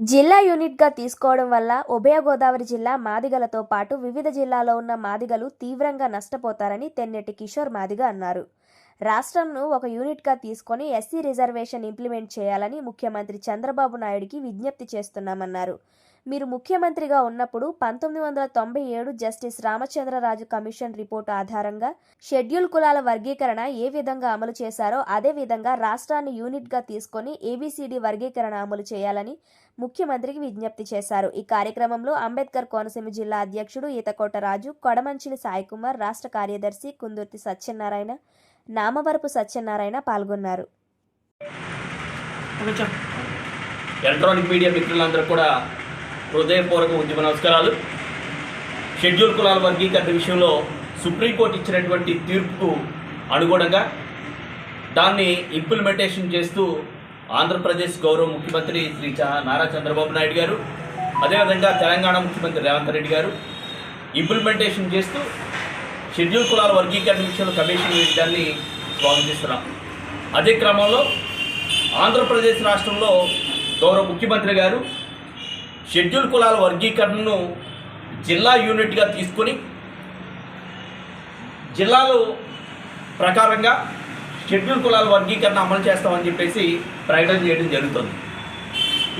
జిల్లా యూనిట్గా తీసుకోవడం వల్ల ఉభయ గోదావరి జిల్లా మాదిగలతో పాటు వివిధ జిల్లాలో ఉన్న మాదిగలు తీవ్రంగా నష్టపోతారని తెన్నెట్టి కిషోర్ మాదిగ అన్నారు. రాష్ట్రంను ఒక యూనిట్గా తీసుకొని ఎస్సీ రిజర్వేషన్ ఇంప్లిమెంట్ చేయాలని ముఖ్యమంత్రి చంద్రబాబు నాయుడికి విజ్ఞప్తి చేస్తున్నామన్నారు. మీరు ముఖ్యమంత్రిగా ఉన్నప్పుడు పంతొమ్మిది వందల తొంభై ఏడు జస్టిస్ రామచంద్రరాజు కమిషన్ రిపోర్టు ఆధారంగా షెడ్యూల్ కులాల వర్గీకరణ ఏ విధంగా అమలు చేశారో అదే విధంగా రాష్ట్రాన్ని యూనిట్గా తీసుకొని ఏబిసిడి వర్గీకరణ అమలు చేయాలని ముఖ్యమంత్రికి విజ్ఞప్తి చేశారు. ఈ కార్యక్రమంలో అంబేద్కర్ కోనసీమ జిల్లా అధ్యక్షుడు ఈతకోట రాజు కొడమంచిలి సాయికుమార్ రాష్ట్ర కార్యదర్శి కుందుర్తి సత్యనారాయణ నామవరపు సత్యనారాయణ పాల్గొన్నారు. ఎలక్ట్రానిక్ మీడియా మిత్రులందరూ కూడా హృదయపూర్వక ఉద్యమ నమస్కారాలు. షెడ్యూల్ కులాల వర్గీకరణ విషయంలో సుప్రీంకోర్టు ఇచ్చినటువంటి తీర్పుకు అనుగుణంగా దాన్ని ఇంప్లిమెంటేషన్ చేస్తూ ఆంధ్రప్రదేశ్ గౌరవ ముఖ్యమంత్రి శ్రీ చ- నారా చంద్రబాబు నాయుడు గారు అదేవిధంగా తెలంగాణ ముఖ్యమంత్రి రేవంత్ రెడ్డి గారు ఇంప్లిమెంటేషన్ చేస్తూ షెడ్యూల్ కులాల వర్గీకరణ విషయంలో కమిషన్ వేయడాన్ని స్వాగతిస్తున్నాం అదే క్రమంలో ఆంధ్రప్రదేశ్ రాష్ట్రంలో గౌరవ ముఖ్యమంత్రి గారు షెడ్యూల్ కులాల వర్గీకరణను జిల్లా యూనిట్గా తీసుకొని జిల్లాలో ప్రకారంగా షెడ్యూల్ కులాల వర్గీకరణ అమలు చేస్తామని చెప్పేసి ప్రకటన చేయడం జరుగుతుంది.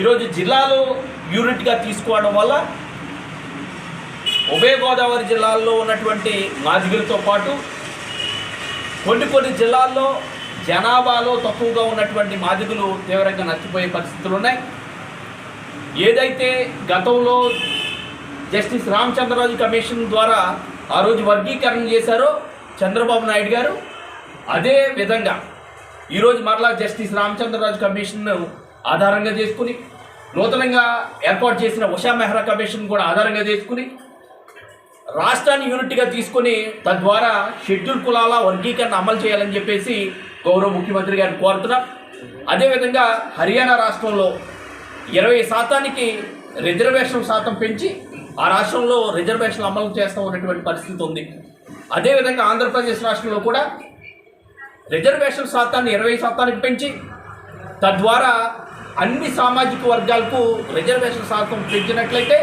ఈరోజు జిల్లాలో యూనిట్గా తీసుకోవడం వల్ల ఉభయ గోదావరి జిల్లాల్లో ఉన్నటువంటి మాదిగలతో పాటు కొన్ని కొన్ని జిల్లాల్లో జనాభాలో తక్కువగా ఉన్నటువంటి మాదిగులు తీవ్రంగా నష్టపోయే పరిస్థితులు ఉన్నాయి. ఏదైతే గతంలో జస్టిస్ రామచంద్రరాజు కమిషన్ ద్వారా ఆ రోజు వర్గీకరణ చేశారో చంద్రబాబు నాయుడు గారు అదే విధంగా ఈరోజు మరలా జస్టిస్ రామచంద్రరాజు కమిషన్ను ఆధారంగా చేసుకుని నూతనంగా ఏర్పాటు చేసిన ఉషా మెహ్రా కమిషన్ కూడా ఆధారంగా చేసుకుని రాష్ట్రాన్ని యూనిట్గా తీసుకొని తద్వారా షెడ్యూల్ కులాల వర్గీకరణ అమలు చేయాలని చెప్పేసి గౌరవ ముఖ్యమంత్రి గారిని కోరుతున్నాం. అదేవిధంగా హర్యానా రాష్ట్రంలో ఇరవై శాతానికి రిజర్వేషన్ శాతం పెంచి ఆ రాష్ట్రంలో రిజర్వేషన్ అమలు చేస్తూ ఉన్నటువంటి పరిస్థితి ఉంది. అదేవిధంగా ఆంధ్రప్రదేశ్ రాష్ట్రంలో కూడా రిజర్వేషన్ శాతాన్ని ఇరవై శాతానికి పెంచి తద్వారా అన్ని సామాజిక వర్గాలకు రిజర్వేషన్ శాతం పెంచినట్లయితే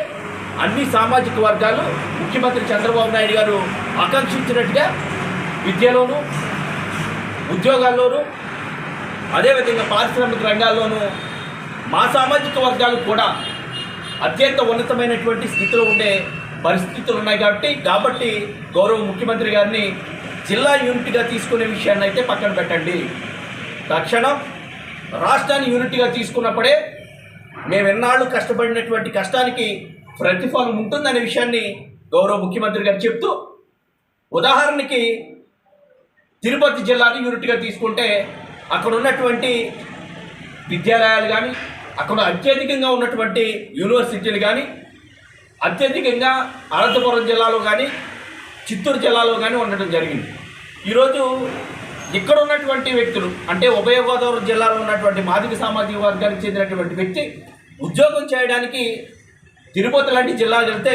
అన్ని సామాజిక వర్గాలు ముఖ్యమంత్రి చంద్రబాబు నాయుడు గారు ఆకాంక్షించినట్టుగా విద్యలోను ఉద్యోగాల్లోనూ అదేవిధంగా పారిశ్రామిక రంగాల్లోనూ మా సామాజిక వర్గాలు కూడా అత్యంత ఉన్నతమైనటువంటి స్థితిలో ఉండే పరిస్థితులు ఉన్నాయి కాబట్టి కాబట్టి గౌరవ ముఖ్యమంత్రి గారిని జిల్లా యూనిట్గా తీసుకునే విషయాన్ని అయితే పక్కన పెట్టండి. తక్షణం రాష్ట్రాన్ని యూనిట్గా తీసుకున్నప్పుడే మేము ఎన్నాళ్ళు కష్టపడినటువంటి కష్టానికి ప్రతిఫలం ఉంటుందనే విషయాన్ని గౌరవ ముఖ్యమంత్రి గారు చెప్తూ ఉదాహరణకి తిరుపతి జిల్లాని యూనిట్గా తీసుకుంటే అక్కడ ఉన్నటువంటి విద్యాలయాలు కానీ అక్కడ అత్యధికంగా ఉన్నటువంటి యూనివర్సిటీలు కానీ అత్యధికంగా అనంతపురం జిల్లాలో కానీ చిత్తూరు జిల్లాలో కానీ ఉండటం జరిగింది. ఈరోజు ఇక్కడ ఉన్నటువంటి వ్యక్తులు అంటే ఉభయ గోదావరి జిల్లాలో ఉన్నటువంటి మాదిక సామాజిక వర్గానికి చెందినటువంటి వ్యక్తి ఉద్యోగం చేయడానికి తిరుపతి లాంటి జిల్లాకి వెళ్తే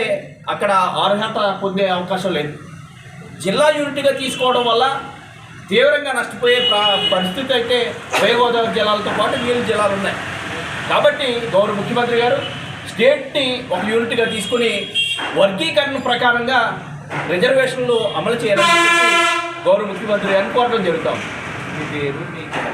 అక్కడ అర్హత పొందే అవకాశం లేదు. జిల్లా యూనిట్గా తీసుకోవడం వల్ల తీవ్రంగా నష్టపోయే పరిస్థితి అయితే ఉభయ గోదావరి జిల్లాలతో పాటు మిగిలిన జిల్లాలు ఉన్నాయి. కాబట్టి గౌరవ ముఖ్యమంత్రి గారు స్టేట్ని ఒక యూనిట్గా తీసుకుని వర్గీకరణ ప్రకారంగా రిజర్వేషన్లు అమలు చేయాలని గౌరవ ముఖ్యమంత్రి గారిని కోరడం జరుగుతాం. మీ పేరు